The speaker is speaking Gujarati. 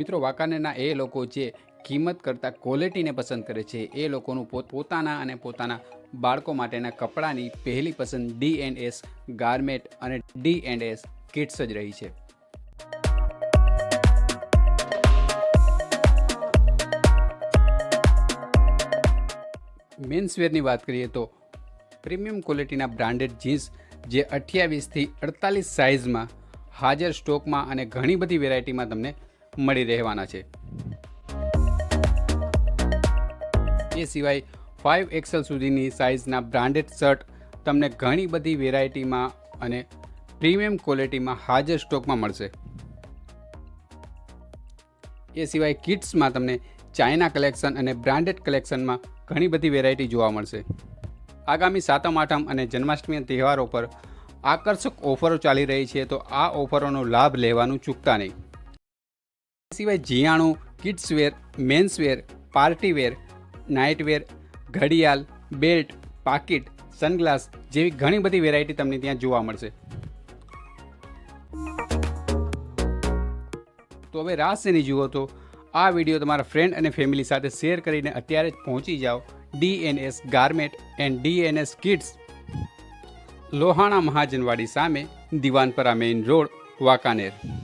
મિત્રો, વાંકાનેરના એ લોકો જે કિંમત કરતાં ક્વોલિટીને પસંદ કરે છે, એ લોકોનું પોત, પોતાના અને પોતાના બાળકો માટેના કપડાની પહેલી પસંદ ડી એન્ડ એસ ગાર્મેન્ટ અને ડી એન્ડ એસ કિટ્સ જ રહી છે. મેન્સવેરની વાત કરીએ તો પ્રીમિયમ ક્વોલિટીના બ્રાન્ડેડ જીન્સ જે અઠ્યાવીસથી અડતાલીસ સાઇઝમાં હાજર સ્ટોકમાં અને ઘણી બધી વેરાયટીમાં તમને મળી રહેવાના છે. એ સિવાય ફાઇવ એક્સેલ સુધીની સાઇઝના બ્રાન્ડેડ શર્ટ તમને ઘણી બધી વેરાયટીમાં અને પ્રીમિયમ ક્વોલિટીમાં હાજર સ્ટોકમાં મળશે. એ સિવાય કિટ્સમાં તમને ચાઇના કલેક્શન અને બ્રાન્ડેડ કલેક્શનમાં ઘણી બધી વેરાયટી જોવા મળશે. આગામી સાતમ, આઠમ અને જન્માષ્ટમી તહેવારો પર આકર્ષક ઓફરો ચાલી રહી છે, તો આ ઓફરોનો લાભ લેવાનું ચૂકતા નહીં. સિવાય જીયાણું, કિડ્સવેર, મેન્સવેર, પાર્ટીવેર, નાઇટવેર, ઘડિયાળ, બેલ્ટ, પાકીટ, સનગ્લાસ જેવી ઘણી બધી વેરાયટી તમને ત્યાં જોવા મળશે. તો હવે રાહ જુઓ તો આ વીડિયો તમારા ફ્રેન્ડ અને ફેમિલી સાથે શેર કરીને અત્યારે જ પહોંચી જાઓ DNS garment and DNS kids. Lohana Mahajanwadi સામે દિવાનપરા મેઇન રોડ, વાંકાનેર.